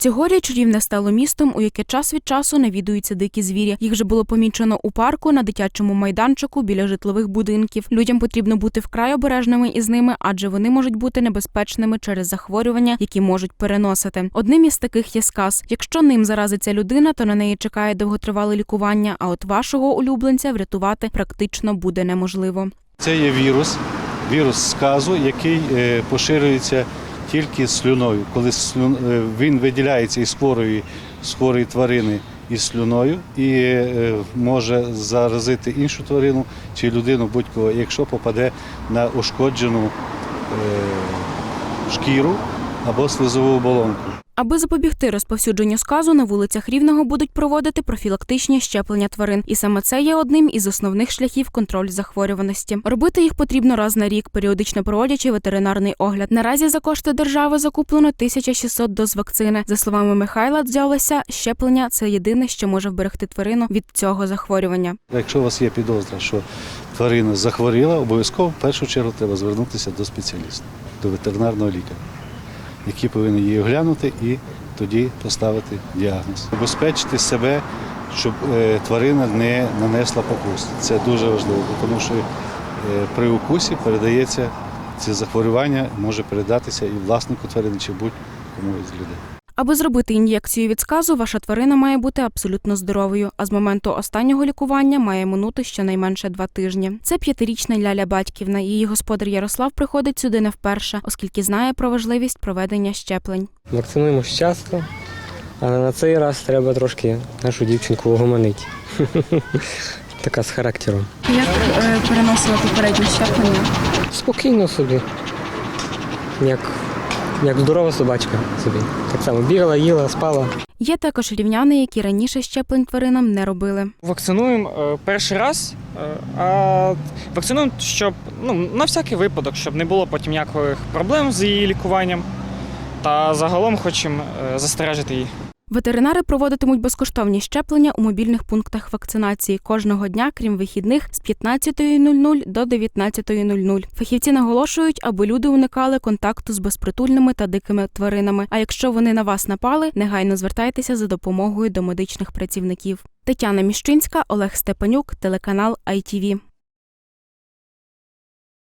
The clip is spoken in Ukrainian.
Цьогоріч рівне стало містом, у яке час від часу навідуються дикі звірі. Їх вже було помічено у парку, на дитячому майданчику, біля житлових будинків. Людям потрібно бути вкрай обережними із ними, адже вони можуть бути небезпечними через захворювання, які можуть переносити. Одним із таких є сказ. Якщо ним заразиться людина, то на неї чекає довготривале лікування. А от вашого улюбленця врятувати практично буде неможливо. Це є вірус, вірус сказу, який е, поширюється тільки слюною. Коли е, він виділяється із хворої, з хворої тварини із слюною і е, може заразити іншу тварину чи людину будь-кого, якщо попаде на ушкоджену е, шкіру або слизову оболонку. Аби запобігти розповсюдженню сказу, на вулицях Рівного будуть проводити профілактичні щеплення тварин, і саме це є одним із основних шляхів контролю захворюваності. Робити їх потрібно раз на рік, періодично проводячи ветеринарний огляд. Наразі за кошти держави закуплено 1600 доз вакцини. За словами Михайла Дзялеся, щеплення це єдине, що може вберегти тварину від цього захворювання. Якщо у вас є підозра, що тварина захворіла, обов'язково в першу чергу треба звернутися до спеціаліста, до ветеринарного лікаря, який повинні її оглянути і тоді поставити діагноз. Обезпечити себе, щоб е, тварина не нанесла покус. Це дуже важливо, тому що е, при укусі передається це захворювання, може передатися і власнику тварини, чи будь-кому з людей. Аби зробити ін'єкцію від сказу, ваша тварина має бути абсолютно здоровою. А з моменту останнього лікування має минути щонайменше два тижні. Це п'ятирічна Ляля Батьківна. Її господар Ярослав приходить сюди не вперше, оскільки знає про важливість проведення щеплень. Вакцинуємось часто, але на цей раз треба трошки нашу дівчинку угомонити. Така з характером. Як переносила попереднє щеплення? Спокійно собі. Як, як здорова собачка собі. Так само бігала, їла, спала. Є також рівняни, які раніше щеплень тваринам не робили. Вакцинуємо е, перший раз, е, а вакцинуємо, щоб ну, на всякий випадок, щоб не було потім ніяких проблем з її лікуванням. Та загалом хочемо е, застережити її. Ветеринари проводитимуть безкоштовні щеплення у мобільних пунктах вакцинації кожного дня, крім вихідних, з 15.00 до 19.00. Фахівці наголошують, аби люди уникали контакту з безпритульними та дикими тваринами. А якщо вони на вас напали, негайно звертайтеся за допомогою до медичних працівників. Тетяна Міщинська, Олег Степанюк, телеканал ITV.